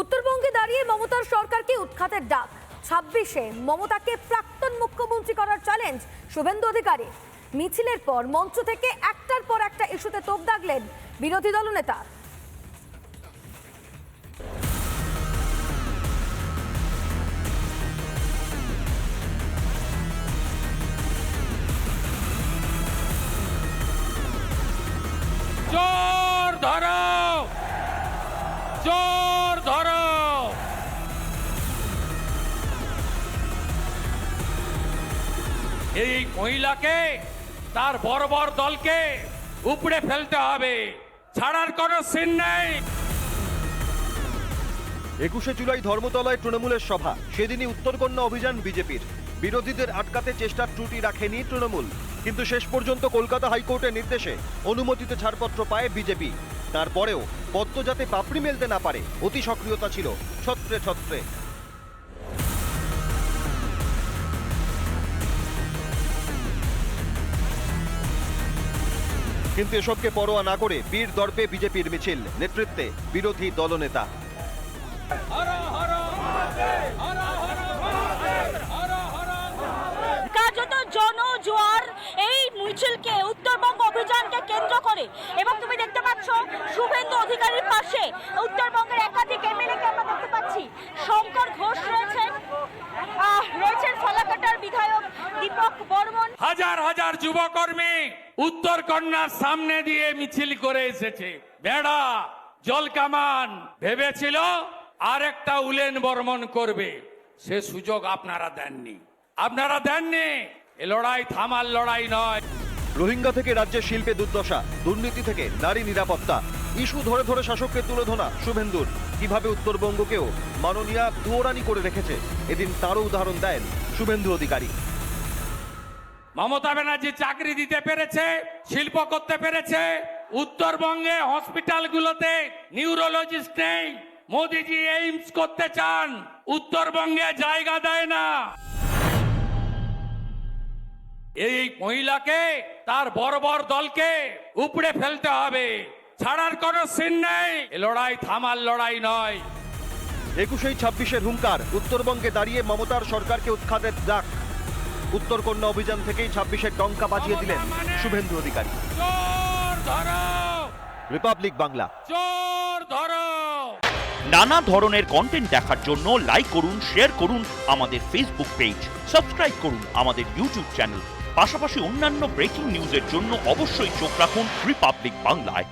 উত্তরবঙ্গে দাঁড়িয়ে মমতার সরকারকে উৎখাতের ডাক। ছাব্বিশে মমতাকে প্রাক্তন মুখ্যমন্ত্রী করার চ্যালেঞ্জ শুভেন্দু অধিকারী। মিছিলের পর মঞ্চ থেকে একটার পর একটা ইস্যুতে তোপ দাগলেন বিরোধী দলনেতা। জোর ধরো! জোর এই মহিলাকে তার বড় বড় দলকে উপড়ে ফেলতে হবে। ছাড়ার কোনো সিন নেই। একুশে জুলাই ধর্মতলায় তৃণমূলের সভা। সেদিনই উত্তরকন্যা অভিযান বিজেপির। বিরোধীদের আটকাতে চেষ্টার ত্রুটি রাখেনি তৃণমূল। কিন্তু শেষ পর্যন্ত কলকাতা হাইকোর্টের নির্দেশে অনুমতিতে ছাড়পত্র পায় বিজেপি। তারপরেও পদ্ম যাতে পাপড়ি মেলতে না পারে, অতি সক্রিয়তা ছিল ছত্রে ছত্রে। কিন্তু এসবকে পরোয়া না করে বীর দর্পে বিজেপির মিছিল নেতৃত্বে বিরোধী দলনেতা। কার্যত জনজোয়ার এই মিছিলকে উত্তরবঙ্গ অভিযানকে কেন্দ্র করে। এবং তুমি দেখতে পাচ্ছ শুভেন্দু অধিকারীর পাশে উত্তরবঙ্গের একাধিক এমএলএকে আমরা দেখতে পাচ্ছি। শঙ্কর ঘোষ রয়েছেন আহ, রয়েছেন ফালাকাটার বিধায়ক দীপক বর্মন। হাজার হাজার যুবকর্মী উত্তর কন্যার সামনে দিয়ে মিছিল করে এসেছে। বেড়া জলকামান ভেবেছিল আরেকটা উলেন বর্মন করবে। সে সুযোগ আপনারা দেননি। আপনারা দেননি। এ লড়াই থামার লড়াই নয়। রোহিঙ্গা থেকে রাজ্যের শিল্পে দুর্দশা, দুর্নীতি থেকে নারী নিরাপত্তা। ইস্যু ধরে ধরে শাসককে তুলে ধরা শুভেন্দুর। কীভাবে উত্তরবঙ্গকেও মাননীয়া দুয়োরানি করে রেখেছে, এদিন তারও উদাহরণ দেন শুভেন্দু অধিকারী। মমতা ব্যানার্জি চাকরি দিতে পেরেছে, শিল্প করতে পেরেছে, উত্তরবঙ্গে হসপিটালগুলোতে নিউরোলজিস্ট নেই, মোদিজি এইমস করতে চান, উত্তরবঙ্গে জায়গা দেয় না। এই মহিলাকে, তার বড় বড় দলকে উপড়ে ফেলতে হবে, ছাড়ার কোনো সিন নেই। লড়াই থামার লড়াই নয়। একুশেই ছাব্বিশের হুঙ্কার, উত্তরবঙ্গে দাঁড়িয়ে মমতার সরকারকে উৎখাতের ডাক। উত্তরকন্যা অভিযান থেকেই ছাব্বিশের টঙ্কা বাজিয়ে দিলেন শুভেন্দু অধিকারী। রিপাবলিক বাংলা। নানা ধরনের কন্টেন্ট দেখার জন্য লাইক করুন শেয়ার করুন আমাদের ফেসবুক পেজ সাবস্ক্রাইব করুন আমাদের ইউটিউব চ্যানেল পাশাপাশি অন্যান্য ব্রেকিং নিউজের জন্য অবশ্যই চোখ রাখুন রিপাবলিক বাংলায়